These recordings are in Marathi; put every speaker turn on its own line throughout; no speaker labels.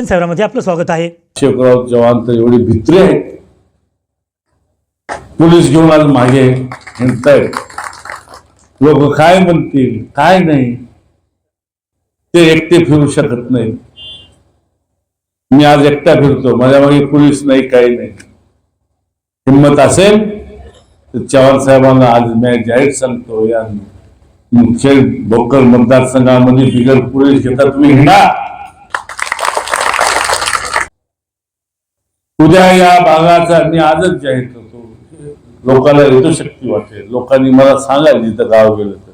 जनसेवरामध्ये आपलं स्वागत आहे.
शेवराव जवान तर एवढे भित्री आहेत. पोलीस घेऊन आज मागे म्हणतायत लोक काय म्हणतील काय नाही. ते एकटे फिरू शकत नाही मी आज एकटा फिरतो माझ्या मागे पोलीस नाही काही नाही. हिंमत असेल तर चव्हाण साहेबांना आज मी जाहीर सांगतो या मुख्य भोकर मतदारसंघामध्ये बिगर पोलीस घेता तुम्ही हिंडा. उद्या या भागाचा मी आजच जाहीर करतो. लोकांना येतो शक्ती वाटेल. लोकांनी मला सांगायला जिथं गाव गेलं तर.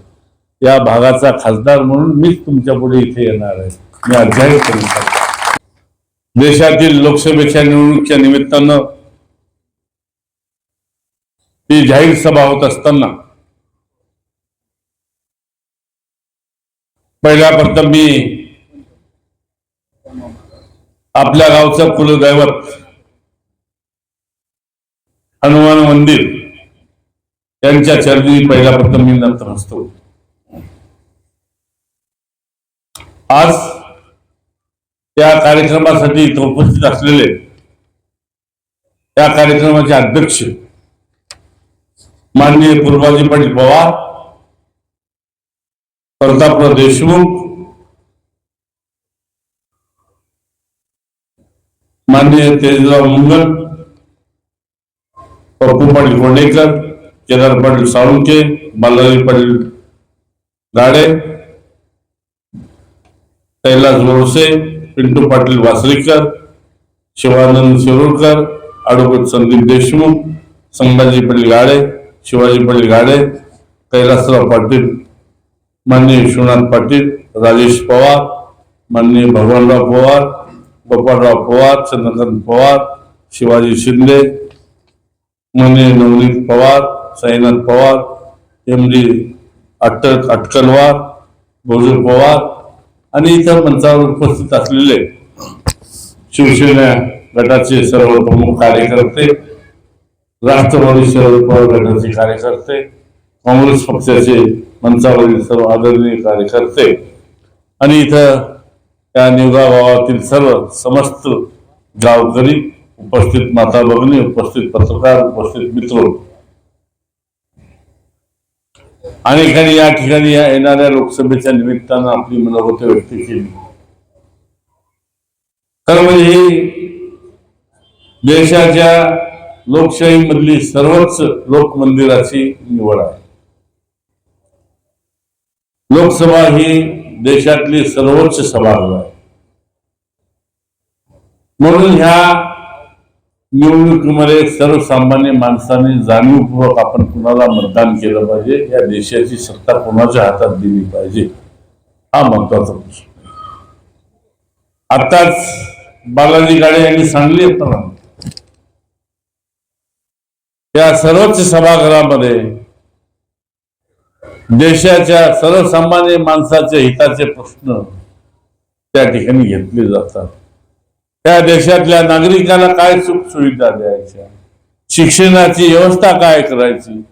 या भागाचा खासदार म्हणून मीच तुमच्यापुढे इथे येणार आहे. मी आज जाहीर करून देशातील लोकसभेच्या निवडणुकीच्या निमित्तानं ही जाहीर सभा होत असताना पहिल्या प्रथम मी आपल्या गावचं कुलदैवत हनुमान मंदिर यांच्या चरणी पहिला प्रथम मी नतमस्तक आज त्या कार्यक्रमासाठी इथं उपस्थित असलेले त्या कार्यक्रमाचे अध्यक्ष माननीय पूर्वाजी पाटील पवार प्रतापराव देशमुख माननीय तेजराव मुंगल पप्पू पाटील कोंडेकर केदार पाटील साळुंके बालाजी पाटील गाडे कैलास बोरसे पिंटू पाटील वासरीकर शिवानंद शिरोडकर ॲडव्होकेट संदीप देशमुख संभाजी पाटील गाडे शिवाजी पाटील गाडे कैलासराव पाटील माननीय विश्वनाथ पाटील राजेश पवार माननीय भगवानराव पवार गोपाळराव पवार चंद्रकांत पवार शिवाजी शिंदे माननीय नवनीत पवार साईनाथ पवार एम डी अटक अटकलवार भोजू पवार आणि इतर मंचावर उपस्थित असलेले शिवसेना गटाचे सर्व प्रमुख कार्यकर्ते राष्ट्रवादी शरद पवार गटाचे कार्यकर्ते काँग्रेस पक्षाचे मंचावरील सर्व आदरणीय कार्यकर्ते आणि इथं त्या निवडा गावातील सर्व समस्त गावकरी उपस्थित माता भगिनी उपस्थित पत्रकार उपस्थित मित्र. अनेकांनी या ठिकाणी या येणाऱ्या लोकसभेच्या निमित्तानं आपली मनोगत व्यक्त केली. तर म्हणजे ही देशाच्या लोकशाहीमधली सर्वच लोकमंदिराची निवड आहे. लोकसभा ही देशातली सर्वोच्च सभागृह आहे. म्हणून ह्या निवडणुकीमध्ये सर्वसामान्य माणसाने जाणीवपूर्वक आपण कुणाला मतदान केलं पाहिजे या देशाची सत्ता कोणाच्या हातात दिली पाहिजे? हा महत्त्वाचा प्रश्न आताच बालाजी गाडे यांनी सांगली असताना या सर्वोच्च सभागृहामध्ये देशाच्या सर्वसामान्य माणसाच्या हिताचे प्रश्न त्या ठिकाणी घेतले जातात. त्या देशातल्या नागरिकांना काय सुख सुविधा द्यायच्या? शिक्षणाची व्यवस्था काय करायची?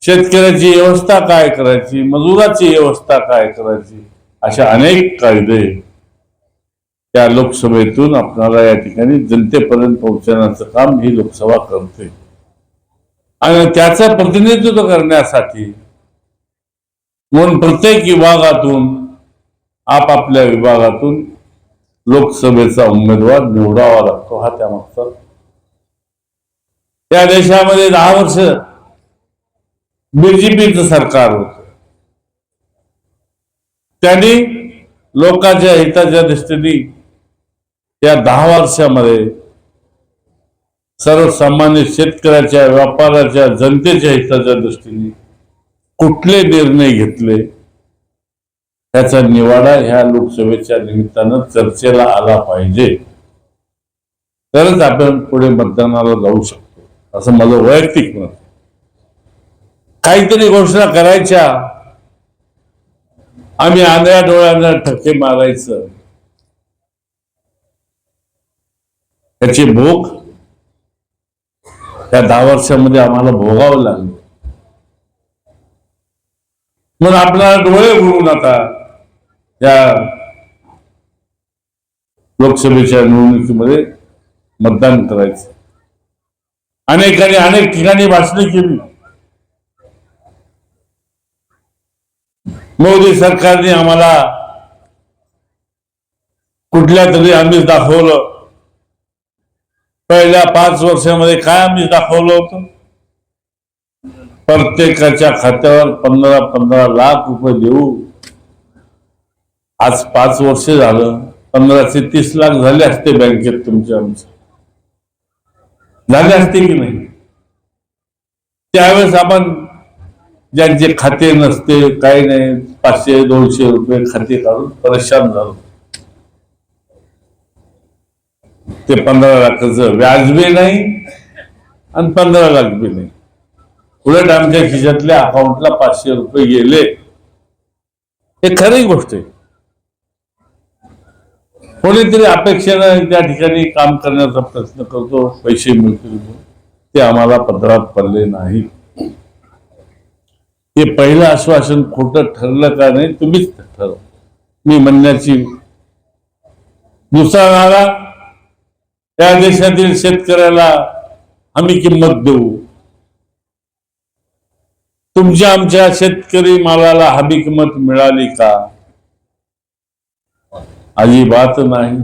शेतकऱ्याची व्यवस्था काय करायची? मजुराची व्यवस्था काय करायची? अशा अनेक कायदे त्या लोकसभेतून आपणाला या ठिकाणी जनतेपर्यंत पोहोचण्याचं काम ही लोकसभा करते. आणि त्याचं प्रतिनिधित्व करण्यासाठी म्हणून प्रत्येक विभागातून आपापल्या विभागातून लोकसभेचा उमेदवार निवडावा लागतो हा त्यामागचा. त्या देशामध्ये दहा वर्ष बीजेपीचं सरकार होत. त्यांनी लोकांच्या हिताच्या दृष्टीने या दहा वर्षामध्ये सर्वसामान्य शेतकऱ्याच्या व्यापाराच्या जनतेच्या हिताच्या दृष्टीने कुठले निर्णय घेतले? त्याचा निवाडा ह्या लोकसभेच्या निमित्तानं चर्चेला आला पाहिजे. तरच आपण पुढे मतदानाला जाऊ शकतो असं माझं वैयक्तिक मत काहीतरी घोषणा करायच्या. आम्ही आंधळ्या डोळ्यांना ठक्के मारायचं. त्याची भूक त्या दहा वर्षामध्ये आम्हाला भोगावं लागलं. मग आपल्याला डोळे उघडून आता त्या लोकसभेच्या निवडणुकीमध्ये मतदान करायचं. अनेकांनी अनेक ठिकाणी भाषणे केली. मोदी सरकारने आम्हाला कुठल्या तरी आम्हीच दाखवलं. पहिल्या पाच वर्षामध्ये काय आम्ही दाखवलं होतं? प्रत्येकाच्या खात्यावर पंधरा पंधरा लाख रुपये देऊ. आज पाच वर्ष झालं. पंधराशे तीस लाख झाले असते बँकेत तुमच्या आमच्या झाले असते की नाही? त्यावेळेस आपण ज्यांचे खाते नसते काही नाही पाचशे दोनशे रुपये खाते काढून परेशान झालो. ते पंधरा लाखाचं व्याज बी नाही आणि पंधरा लाख बी नाही. उलट आमच्या खिशातल्या अकाउंटला पाचशे रुपये गेले. हे खरी गोष्ट आहे. कोणीतरी अपेक्षेनं त्या ठिकाणी काम करण्याचा प्रयत्न करतो पैसे मिळतील ते आम्हाला पदरात पडले नाही. ते पहिलं आश्वासन खोटं ठरलं का नाही तुम्हीच ठरव. मी म्हणण्याची दुसरा नारा त्या देशातील शेतकऱ्याला आम्ही किंमत देऊ. तुमच्या आमच्या शेतकरी मालाला हमी किंमत मिळाली का? अजिबात नाही.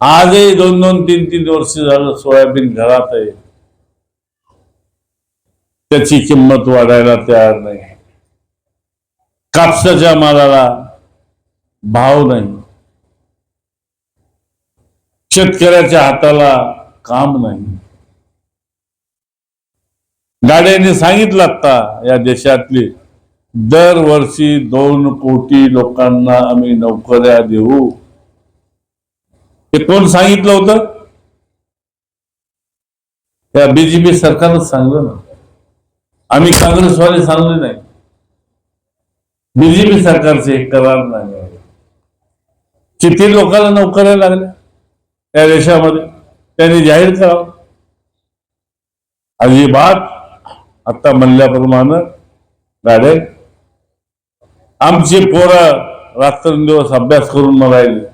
आजही दोन दोन तीन तीन वर्ष झालं सोयाबीन घरात आहे. त्याची किंमत वाढायला तयार नाही. कापसाच्या मालाला भाव नाही. शेतकऱ्याच्या हाताला काम नाही. गाड्यांनी सांगितलं आता या देशातली दरवर्षी दोन कोटी लोकांना आम्ही नोकऱ्या देऊ. हे कोण सांगितलं होतं? त्या बीजेपी सरकारनं सांगलं ना. आम्ही काँग्रेसवाले सांगले नाही. बीजेपी सरकारचे हे करार नाही किती लोकांना नोकऱ्या लागल्या? त्या देशामध्ये. त्यांनी जाहीर करावं. अजिबात. आता म्हणल्याप्रमाणे गाड्या आमची पोरं रात्रंदिवस अभ्यास करून मरायले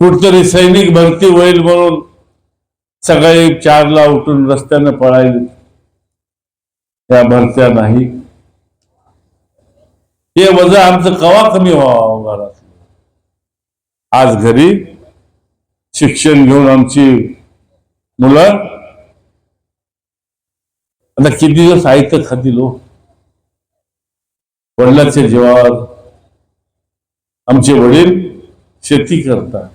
कुठतरी सैनिक भरती होईल म्हणून सकाळी चारला उठून रस्त्याने पळायली त्या भरत्या नाही. हे वजन आमचं कवा कमी व्हावं घरात? आज घरी शिक्षण घेऊन आमची मुलं. आता किती दिवस साहित्य खातील हो? वडिलांच्या जीवावर आमचे वडील शेती करतात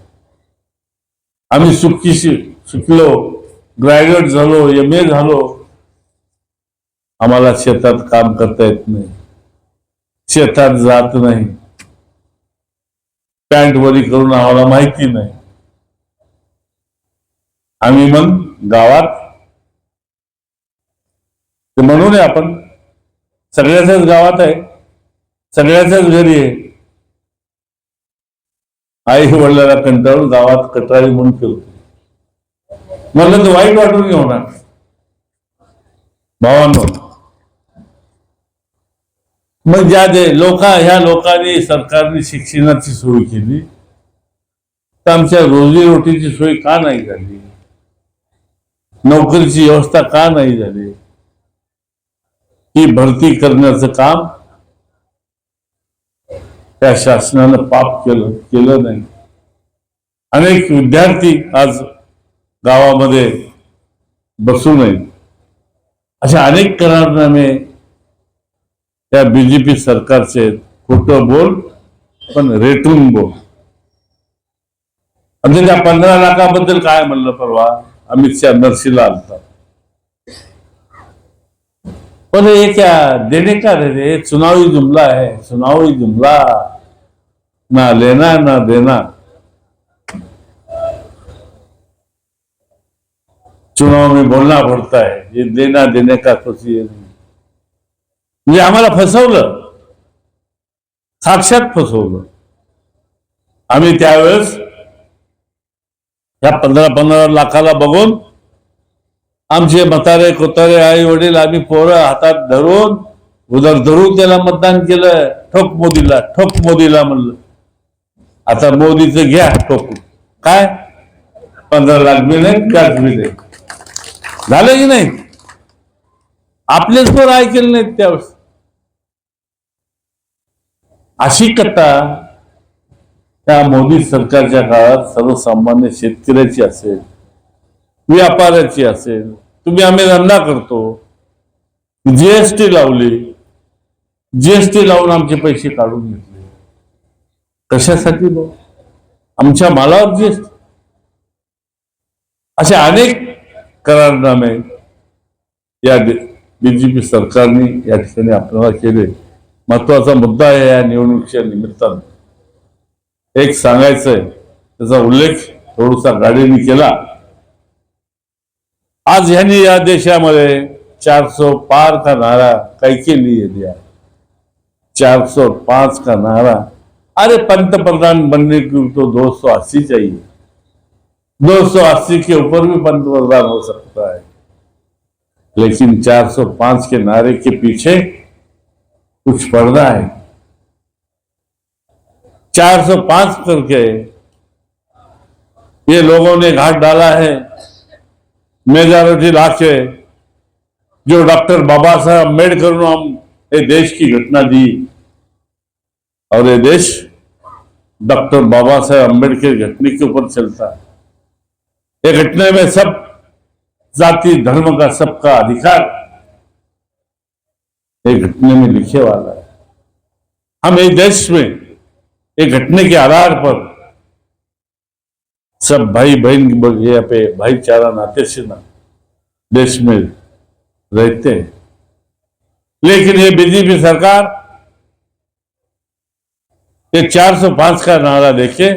आम्ही सुखी शिकलो ग्रॅज्युएट झालो एम ए झालो आम्हाला शेतात काम करता येत नाही. शेतात जात नाही. पॅन्ट वरी करून आम्हाला माहिती नाही. आम्ही मग गावात ते म्हणून आपण सगळ्याच्याच गावात आहे. सगळ्याच्याच घरी. आई वडिलाला कंटाळून गावात कटाळी म्हणून फिरतो. म्हणलं तर वाईट वाटून घेऊ ना. भावांनो. मग ज्या दे लोक ह्या लोकांनी सरकारने शिक्षणाची सोय केली. तर आमच्या रोजीरोटीची सोय का नाही झाली? नोकरीची व्यवस्था का नाही झाली? ही भरती करण्याचं काम त्या शासनानं पाप केलं केलं नाही. अनेक विद्यार्थी आज गावामध्ये बसू नये. असे अनेक करारनामे त्या बीजेपी सरकारचे खोट बोल पण रेटून बोल. आणि त्या पंधरा लाखाबद्दल काय म्हणलं परवा? अमित शहा नरसीला आलतात पर ये क्या देने का रे रे. चुनावी जुमला है चुनावी जुमला. ना लेना ना देना चुनाव में बोलना पड़ता है ये देना देने का कुछ ये नहीं म्हणजे आम्हाला फसवलं. साक्षात फसवलं. आम्ही त्यावेळेस या पंधरा पंधरा लाखाला बघून आमचे मतारे कोतारे आई वडील आम्ही पोरं हातात धरून उदर धरून त्याला मतदान केलं ठोक मोदीला ठोक मोदीला म्हणलं आता मोदीचं घ्या ठोक काय पंधरा लाख मिळे नाही झालं की नाही आपलेच पोर ऐकले नाहीत त्यावेळेस अशी कथा त्या मोदी सरकारच्या काळात सर्वसामान्य शेतकऱ्याची असेल व्यापाराची असेल तुम्ही आम्ही धंदा करतो. जीएसटी लावली जीएसटी लावून आमचे पैसे काढून घेतले. कशासाठी भाऊ आमच्या मालावर जीएसटी असे अनेक करारनामे या बीजेपी सरकारने या ठिकाणी आपल्याला केले. महत्त्वाचा मुद्दा आहे या निवडणुकीच्या निमित्तानं. एक सांगायचंय त्याचा उल्लेख थोडासा गाडीने केला. आज ह्यांनी या चार सौ पार का नारा कैके लिए दिया? चार सौ पाँच का नारा। अरे पंतप्रधान बनने की तो दो सौ अस्सी चाहिए। दो सौ अस्सी के ऊपर भी पंतप्रधान हो सकता है। लेकिन 405 के नारे के पीछे कुछ पर्दा है। 405 करके ये लोगों ने घाट डाला है। मेजॉरिटी लाके जो डॉक्टर बाबा साहब अंबेडकर हम ये देश की घटना दी। और ये देश डॉक्टर बाबा साहब अंबेडकर घटने के ऊपर चलता है। ये घटने में सब जाति धर्म का सबका अधिकार एक घटने में लिखे वाला है। हम इस देश में एक घटने के आधार पर सब भाई बहन यहाँ पे भाईचारा, नाते से ना देश में रहते हैं। लेकिन ये बीजेपी सरकार, ये 405 का नारा देखे,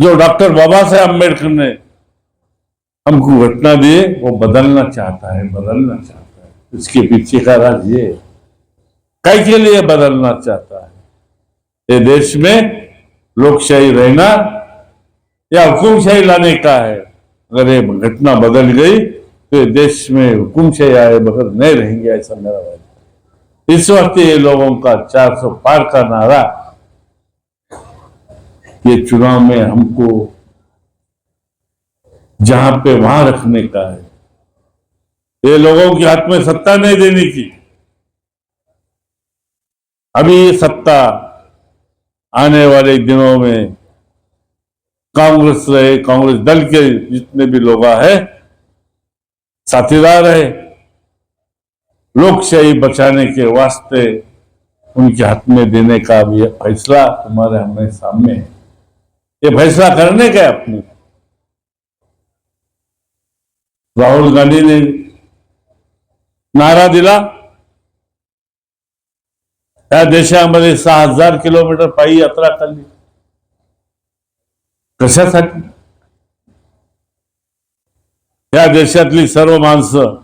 जो डॉक्टर बाबा साहेब अंबेडकर ने हमको घटना दिए वो बदलना चाहता है, बदलना चाहता है। इसके पीछे का राज ये कई के लिए बदलना चाहता है। ये देश में लोकशाही रहना या हुकुमशाही लाने का है। अगर ये घटना बदल गई तो देश में हुकुमशाही आए बगैर नहीं रहेंगे, ऐसा मेरा वाद इस वक्त ये लोगों का 400 पार का नारा, ये चुनाव में हमको जहाँ पे वहाँ रखने का है। ये लोगों के हाथ में सत्ता नहीं देने की। अभी सत्ता आने वाले दिनों में कांग्रेस रहे, कांग्रेस दल के जितने भी लोग है, साथीदार है, लोकशाही बचाने के वास्ते उनके हाथ में देने का भी फैसला तुम्हारे हमारे सामने है। ये फैसला करने का अपने। राहुल गांधी ने नारा दिला। या देशामध्ये सहा हज़ार किलोमीटर पायी यात्रा काढली कशासाठी? या देशातली सर्व माणसं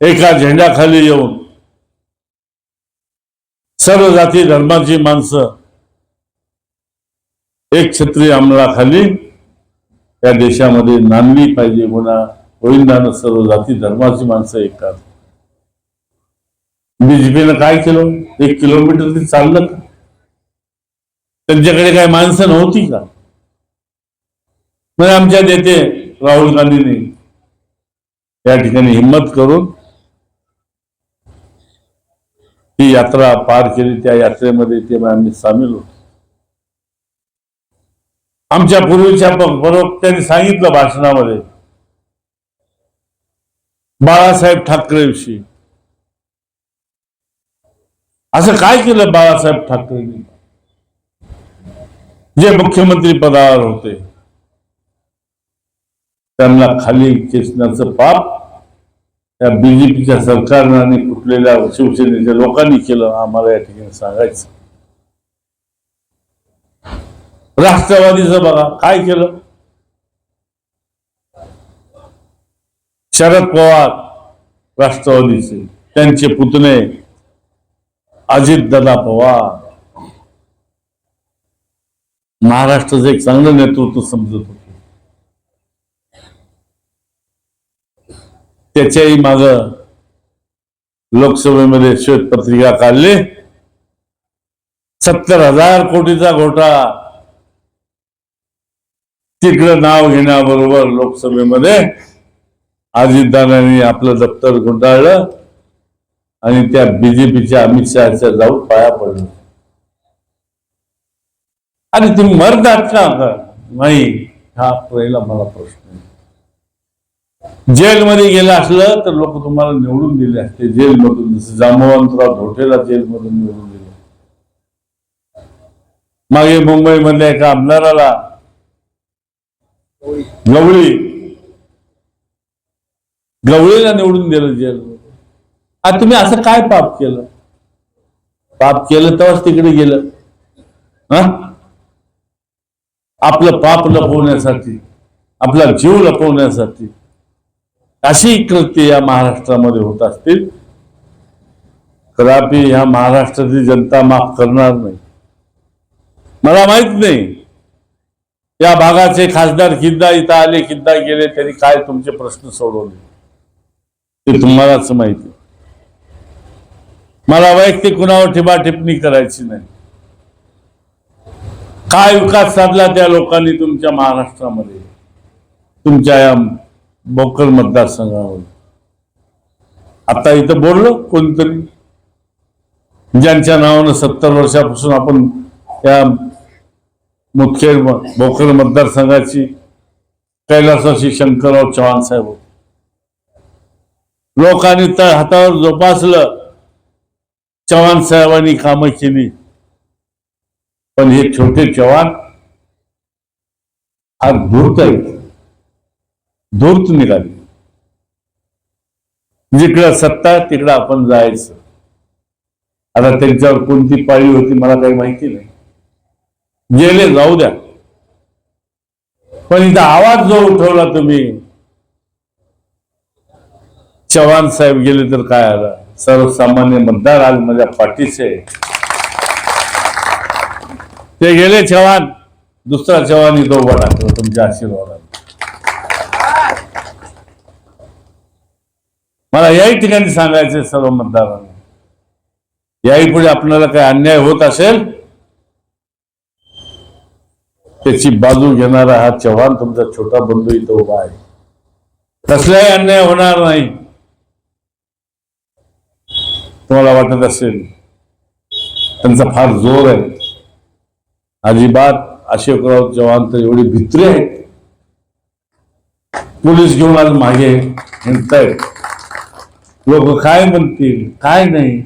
एका झेंड्याखाली येऊन सर्व जाती धर्माची माणसं एक छत्री अंमलाखाली या देशामध्ये नांदली पाहिजे म्हणा गोविंदानं सर्व जाती धर्माची माणसं एकाच बीजेपीनं काय केलं? एक किलोमीटर ते चाललं का? त्यांच्याकडे काय माणसं नव्हती का? मग आमच्या नेते राहुल गांधींनी या ठिकाणी हिंमत करून ही यात्रा पार केली. त्या यात्रेमध्ये ते आम्ही सामील होतो. आमच्या पूर्वीच्या प्रवक्त्यांनी सांगितलं भाषणामध्ये. बाळासाहेब ठाकरेविषयी. असं काय केलं बाळासाहेब ठाकरेंनी? जे मुख्यमंत्री पदावर होते. त्यांना खाली खेचण्याचं पाप त्या बीजेपीच्या सरकारनं आणि कुठलेल्या शिवसेनेच्या लोकांनी केलं आम्हाला या ठिकाणी सांगायचं. राष्ट्रवादीचं बघा काय केलं? शरद पवार राष्ट्रवादीचे त्यांचे पुतणे अजितदादा पवार. महाराष्ट्राचं एक चांगलं नेतृत्व समजत होतो. त्याच्याही माग लोकसभेमध्ये श्वेतपत्रिका काढली. सत्तर हजार कोटीचा घोटा तिकडं नाव घेण्याबरोबर लोकसभेमध्ये अजितदादांनी आपलं दप्तर गुंडाळलं आणि त्या बीजेपीच्या अमित शहाच्या जाऊन पाया पडलं आणि तुम्ही मरतात का का? नाही हा पहिला मला प्रश्न आहे. जेलमध्ये गेलं असलं तर लोक तुम्हाला निवडून दिले असते जेलमधून. जसं जांबवंतराव धोटेला जेलमधून निवडून दिले. मागे मुंबईमधल्या एका आमदाराला गवळी. गवळीला निवडून दिलं जेल. आता तुम्ही असं काय पाप केलं? पाप केलं तेव्हाच तिकडे गेलं. हा? आपलं पाप लपवण्यासाठी आपला जीव लपवण्यासाठी अशी कृत्य या महाराष्ट्रामध्ये होत असतील. कदापि ह्या महाराष्ट्राची जनता माफ करणार नाही. मला माहीत नाही. या भागाचे खासदार किद्दा इथं आले किद्दा गेले त्यांनी काय तुमचे प्रश्न सोडवले? ते तुम्हालाच माहिती. मला वैयक्तिक कुणावर टिपा टिप्पणी करायची नाही. काय विकास साधला त्या लोकांनी तुमच्या महाराष्ट्रामध्ये? तुमच्या या बोकल मतदारसंघामध्ये? आता इथं बोललो कोणतरी? ज्यांच्या नावानं सत्तर वर्षापासून आपण या मुख्य भोकर मतदारसंघाची कैलासाशी शंकरराव चव्हाण साहेब होते. लोकांनी तर हातावर जोपासलं. चव्हाण साहेबांनी कामं केली. पण हे छोटे चव्हाण हा धूर्त आहेत. धूर्त निघाले. जिकडं सत्ता तिकडं आपण जायचं. आता त्यांच्यावर कोणती पाळी होती मला काही माहिती नाही. गेले जाऊ द्या. पण इथं आवाज जो उठवला तुम्ही चव्हाण साहेब गेले तर काय आलं? सर्वसामान्य मतदार आज माझ्या पाठीचे आहे. ते गेले चव्हाण दुसरा चव्हाण इथं उभा टाकला तुमच्या आशीर्वादाने. मला याही ठिकाणी सांगायचे सर्व मतदारांना. याही पुढे आपल्याला काही अन्याय होत असेल त्याची बाजू घेणारा हा चव्हाण तुमचा छोटा बंधू इथं उभा आहे. कसलाही अन्याय होणार नाही. तुम्हाला वाटत असेल त्यांचा फार जोर आहे. अजिबात अशोकराव चव्हाण तर एवढे भित्रे आहेत. पोलीस घेऊन आज मागे हिंडतायत लोक काय म्हणतील काय नाही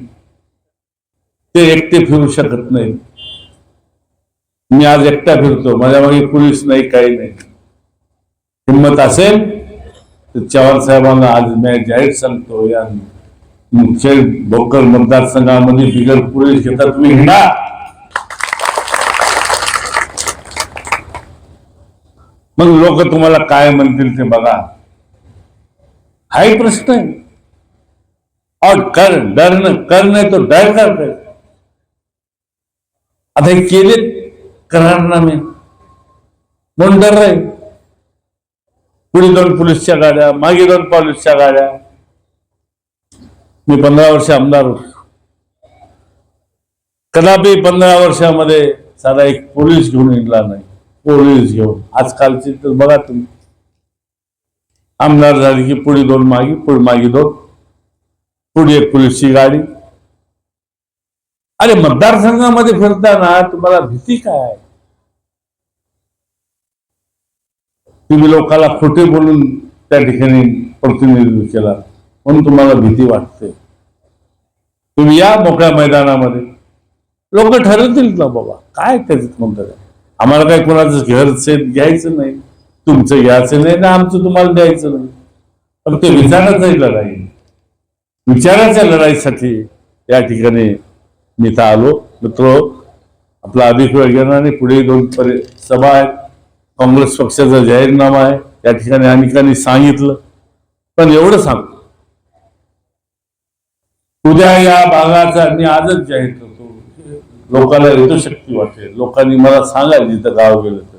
ते एकटे फिरू शकत नाही मी आज एकटा फिरतो माझ्या मागे पोलीस नाही काही नाही. हिंमत असेल तर चव्हाण साहेबांना आज मी जाहीर सांगतो. या मुख्य भोकर मतदारसंघामध्ये बिगर पोलीस घेता तुम्ही हिंडा मग लोक तुम्हाला काय म्हणतील ते बघा. हाही प्रश्न आहे. और कर डर न कर नाही तो डर करते आता हे केले करारनामे म्हणून डर राहील पुढे दोन पोलीसच्या गाड्या मागे दोन पोलीसच्या गाड्या. मी पंधरा वर्ष आमदार होतो. कदापि पंधरा वर्षामध्ये साधा एक पोलीस घेऊन येणार नाही. पोलीस घेऊन. आजकालची तर बघा तुम्ही. आमदार झाली की पुढे दोन मागे पुढे मागे दोन. पुढे एक पोलीसची गाडी. अरे मतदारसंघामध्ये फिरताना तुम्हाला भीती काय? आहे? तुम्ही लोकांना खोटे बोलून त्या ठिकाणी प्रतिनिधित्व केला म्हणून तुम्हाला भीती वाटते. तुम्ही या मोकळ्या मैदानामध्ये. लोक ठरवतील ना बाबा काय त्याच्यात म्हणतात आम्हाला काय कोणाचं घर शेत घ्यायचं नाही. तुमचं घ्यायचं नाही ना आमचं तुम्हाला द्यायचं नाही. पण ते विचारायचं लढाई. विचाराच्या लढाईसाठी. या ठिकाणी मी तर आलो. मित्र आपला अभिप्राय घेणार आणि पुढे दोन परि सभा आहेत. काँग्रेस पक्षाचा जाहीरनामा आहे. या ठिकाणी अनेकांनी सांगितलं. पण एवढं सांगतो. उद्या या भागाचा मी आजच जाहीर करतो. लोकांना शक्ती वाटेल लोकांनी मला सांगायला जिथं गाव गेलं तर.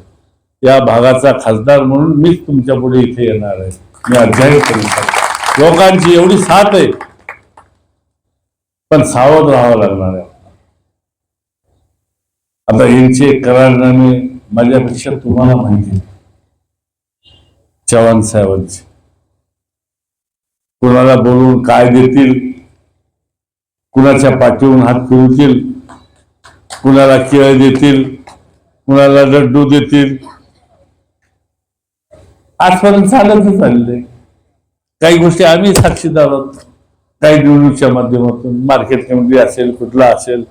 या भागाचा खासदार म्हणून मीच तुमच्यापुढे इथे येणार आहे. मी अध्याय जाहीर करून लोकांची एवढी साथ आहे. पण सावध राहावं लागणार आहे. आता यांचे करारनामे माझ्यापेक्षा तुम्हाला माहिती आहे. चव्हाण साहेबांचे. कुणाला बोलून काय देतील? कुणाच्या पाठीवरून हात फिरवतील? कुणाला केळ देतील कुणाला लड्डू देतील. आजपर्यंत चालतच चाललंय. काही गोष्टी आम्ही साक्षीदार आहोत. काही निवडणुकीच्या माध्यमातून मार्केट कमिटी असेल कुठला असेल.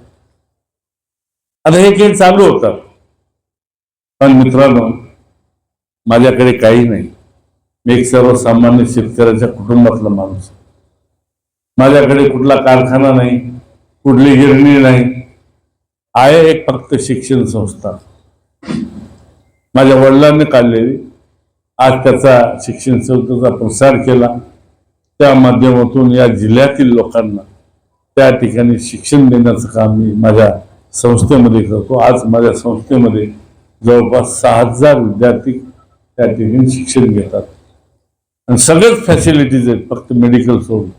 आता हे खेळ चालू होतात पण मित्रांनो माझ्याकडे काही नाही. मी एक सर्वसामान्य शेतकऱ्याच्या कुटुंबातला माणूस. माझ्याकडे कुठला कारखाना नाही कुठली गिरणी नाही. आहे एक फक्त शिक्षण संस्था. माझ्या वडिलांनी काढलेली. आज त्याचा शिक्षण संस्थेचा प्रसार केला. त्या माध्यमातून या जिल्ह्यातील लोकांना त्या ठिकाणी शिक्षण देण्याचं काम मी माझ्या संस्थेमध्ये करतो. आज माझ्या संस्थेमध्ये जवळपास सहा हजार विद्यार्थी त्या ठिकाणी शिक्षण घेतात. आणि सगळेच फॅसिलिटीज आहेत फक्त मेडिकल सोडून.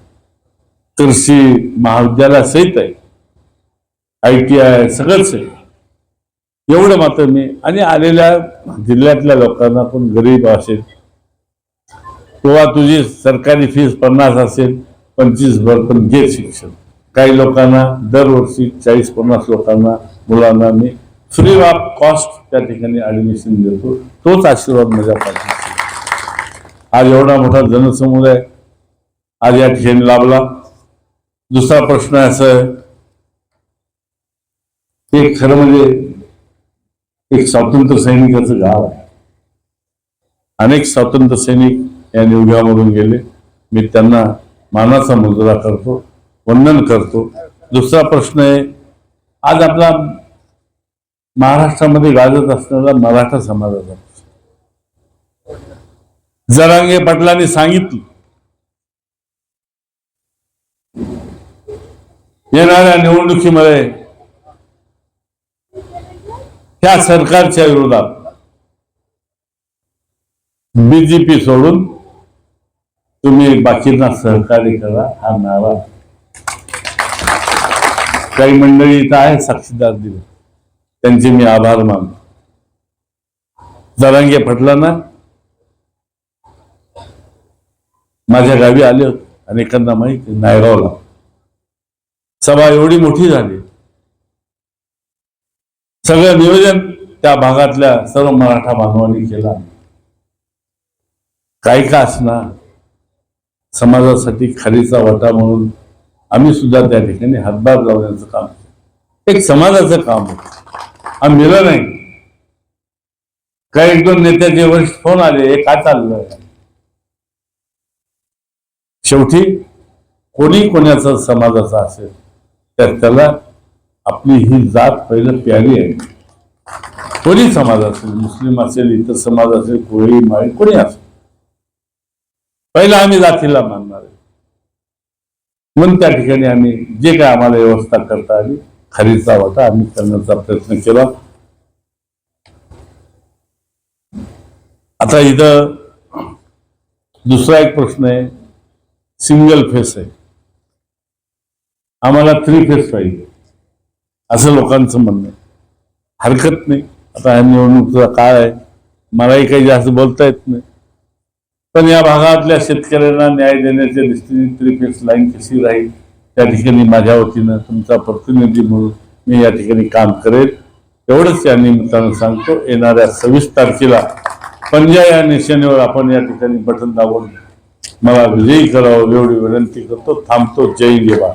कृषी महाविद्यालयासहित आहे. आय टी आय सगळंच आहे. एवढं मात्र मी आणि आलेल्या जिल्ह्यातल्या लोकांना पण गरीब असेल. किंवा तुझी सरकारी फीस पन्नास असेल पंचवीस भर पण घे शिक्षण. काही लोकांना दरवर्षी चाळीस पन्नास लोकांना मुलांना मी फ्री ऑफ कॉस्ट त्या ठिकाणी ऍडमिशन देतो. तोच आशीर्वाद माझ्या पाठीशी आज एवढा मोठा जनसमुदाय आज या ठिकाणी लाभला. दुसरा प्रश्न असा आहे हे खरं म्हणजे एक स्वातंत्र्य सैनिकाचं गाव आहे. अनेक स्वातंत्र्य सैनिक या निवडणुकीमधून गेले. मी त्यांना मानाचा मुजरा करतो वंदन करतो. दुसरा प्रश्न आहे आज आपला महाराष्ट्रामध्ये गाजत असणारा मराठा समाजाचा प्रश्न. जरांगे पाटलांनी सांगितलं येणाऱ्या निवडणुकीमध्ये त्या सरकारच्या विरोधात बीजेपी सोडून तुम्ही बाकींना सहकार्य करा हा नारा काही मंडळी इथं आहे साक्षीदार दिले त्यांचे मी आभार मानतो. जरांगे फटला ना माझ्या गावी आले होते. अनेकांना माहिती नायगावला. सभा एवढी मोठी झाली. सगळं नियोजन त्या भागातल्या सर्व मराठा बांधवांनी केला. काही का असणार? समाजासाठी खालीचा वाटा म्हणून आम्ही सुद्धा त्या ठिकाणी हातभार लावण्याचं काम एक समाजाचं काम होतं. आम्ही मिळलं नाही. काही एक दोन नेत्याचे वरिष्ठ फोन आले हे काय चाललंय? शेवटी कोणी कोणाचा समाजाचा असेल तर त्याला आपली ही जात पहिलं प्यारी आहे. कोणी समाज असेल मुस्लिम असेल इतर समाज असेल कोळी माळी कोणी असेल. पहिला आम्ही जातीला मानणार आहे. म्हणून त्या ठिकाणी आम्ही जे काय आम्हाला व्यवस्था करता आली खरीचा होता आम्ही करण्याचा प्रयत्न केला. आता इथं दुसरा एक प्रश्न आहे. सिंगल फेस आहे. आम्हाला थ्री फेस पाहिजे. असं लोकांचं म्हणणं आहे. हरकत नाही. आता ह्या निवडणुकीचा काळ आहे? मलाही काही जास्त बोलता येत नाही. पण या भागातल्या शेतकऱ्यांना न्याय देण्याच्या दृष्टीने थ्री लाईन कशी राहील त्या ठिकाणी माझ्या वतीनं तुमचा प्रतिनिधी म्हणून मी या ठिकाणी काम करेल. एवढंच या निमित्तानं सांगतो येणाऱ्या सव्वीस तारखेला पंजा या निशाणीवर आपण या ठिकाणी बटन दाबून मला विजयी करावं एवढी विनंती करतो. थांबतो. जय देवा